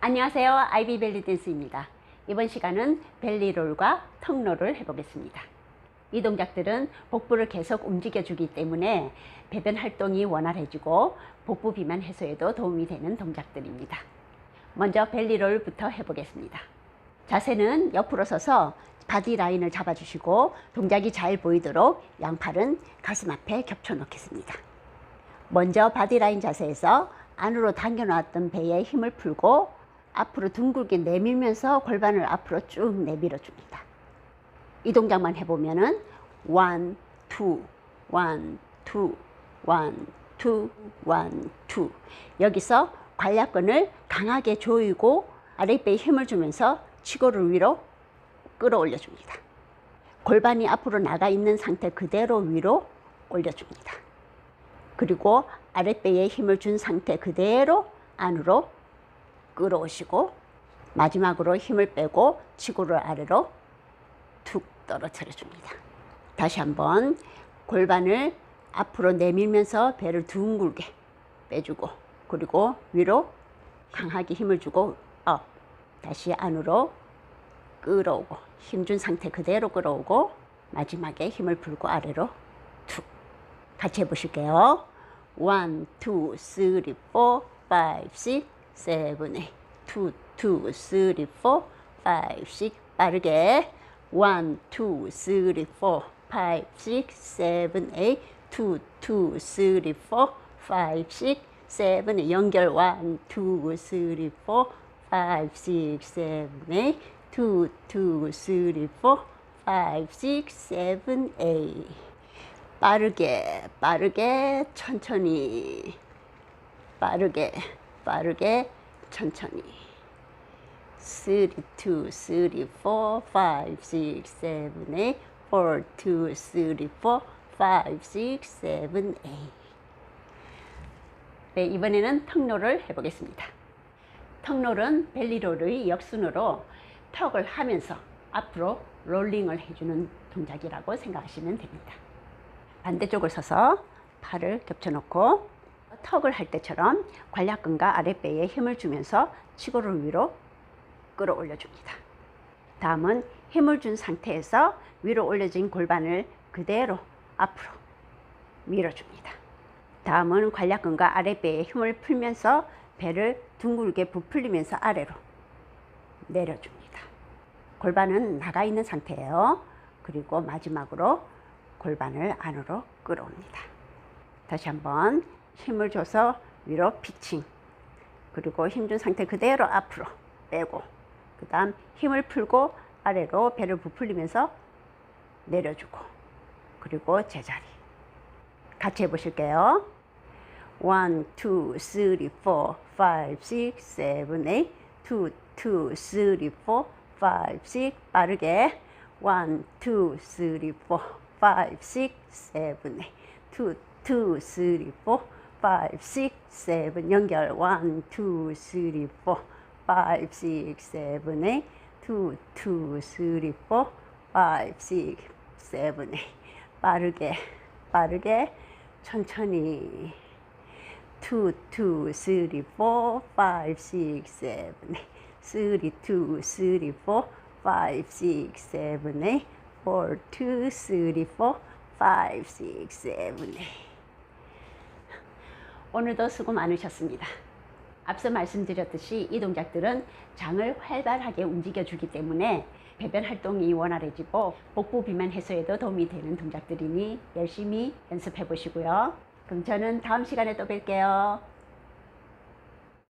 안녕하세요. 아이비 벨리 댄스입니다. 이번 시간은 벨리롤과 턱롤을 해보겠습니다. 이 동작들은 복부를 계속 움직여 주기 때문에 배변 활동이 원활해지고 복부 비만 해소에도 도움이 되는 동작들입니다. 먼저 벨리롤부터 해보겠습니다. 자세는 옆으로 서서 바디 라인을 잡아주시고 동작이 잘 보이도록 양팔은 가슴 앞에 겹쳐 놓겠습니다. 먼저 바디 라인 자세에서 안으로 당겨 놨던 배에 힘을 풀고 앞으로 둥글게 내밀면서 골반을 앞으로 쭉 내밀어 줍니다. 이 동작만 해보면은 one, two, one. 여기서 관략근을 강하게 조이고 아랫배에 힘을 주면서 치고를 위로 끌어올려 줍니다. 골반이 앞으로 나가 있는 상태 그대로 위로 올려 줍니다. 그리고 아랫배에 힘을 준 상태 그대로 안으로 끌어오시고 마지막으로 힘을 빼고 치고를 아래로 툭 떨어뜨려 줍니다. 다시 한번 골반을 앞으로 내밀면서 배를 둥글게 빼주고 그리고 위로 강하게 힘을 주고 업 다시 안으로 끌어오고 힘 준 상태 그대로 끌어오고 마지막에 힘을 풀고 아래로 툭 같이 해보실게요. 1, 2, 3, 4, 5, 6, 7, 8 2, 2, 3, 4, 5, 6 빠르게. 1, 2, 3, 4, 5, 6, 7, 8 2, 2, 3, 4, 5, 6, 7, 8 연결. 1, 2, 3, 4, 5, 6, 7, 8 2, 2, 3, 4, 5, 6, 7, 8 빠르게 빠르게 천천히. 빠르게 빠르게 천천히 3, 2, 3, 4, 5, 6, 7, 8 4, 2, 3, 4, 5, 6, 7, 8 네, 이번에는 턱롤을 해보겠습니다. 턱롤은 벨리롤의 역순으로 턱을 하면서 앞으로 롤링을 해주는 동작이라고 생각하시면 됩니다. 반대쪽을 서서 팔을 겹쳐놓고 턱을 할 때처럼 관략근과 아랫배에 힘을 주면서 치고를 위로 끌어올려 줍니다. 다음은 힘을 준 상태에서 위로 올려진 골반을 그대로 앞으로 밀어줍니다. 다음은 관략근과 아랫배에 힘을 풀면서 배를 둥글게 부풀리면서 아래로 내려줍니다. 골반은 나가 있는 상태예요. 그리고 마지막으로 골반을 안으로 끌어옵니다. 다시 한번 힘을 줘서 위로 피칭. 그리고 힘준 상태 그대로 앞으로 빼고 그 다음 힘을 풀고 아래로 배를 부풀리면서 내려주고 그리고 제자리. 같이 해보실게요. 1, 2, 3, 4, 5, 6, 7, 8 2, 2, 3, 4, 5, 6 빠르게. 1, 2, 3, 4, 5, 6, 7, 8 2, 2, 3, 4, 5, 6, 7 연결. 1, 2, 3, 4, 5, 6, 7, 8 2, 2, 3, 4, 5, 6, 7, 8 빠르게 빠르게. 천천히. 2, 2, 3, 4, 5, 6, 7, 8 3, 2, 3, 4, 5, 6, 7, 8 4, 2, 3, 4, 5, 6, 7, 8 오늘도 수고 많으셨습니다. 앞서 말씀드렸듯이 이 동작들은 장을 활발하게 움직여주기 때문에 배변 활동이 원활해지고 복부 비만 해소에도 도움이 되는 동작들이니 열심히 연습해 보시고요. 그럼 저는 다음 시간에 또 뵐게요.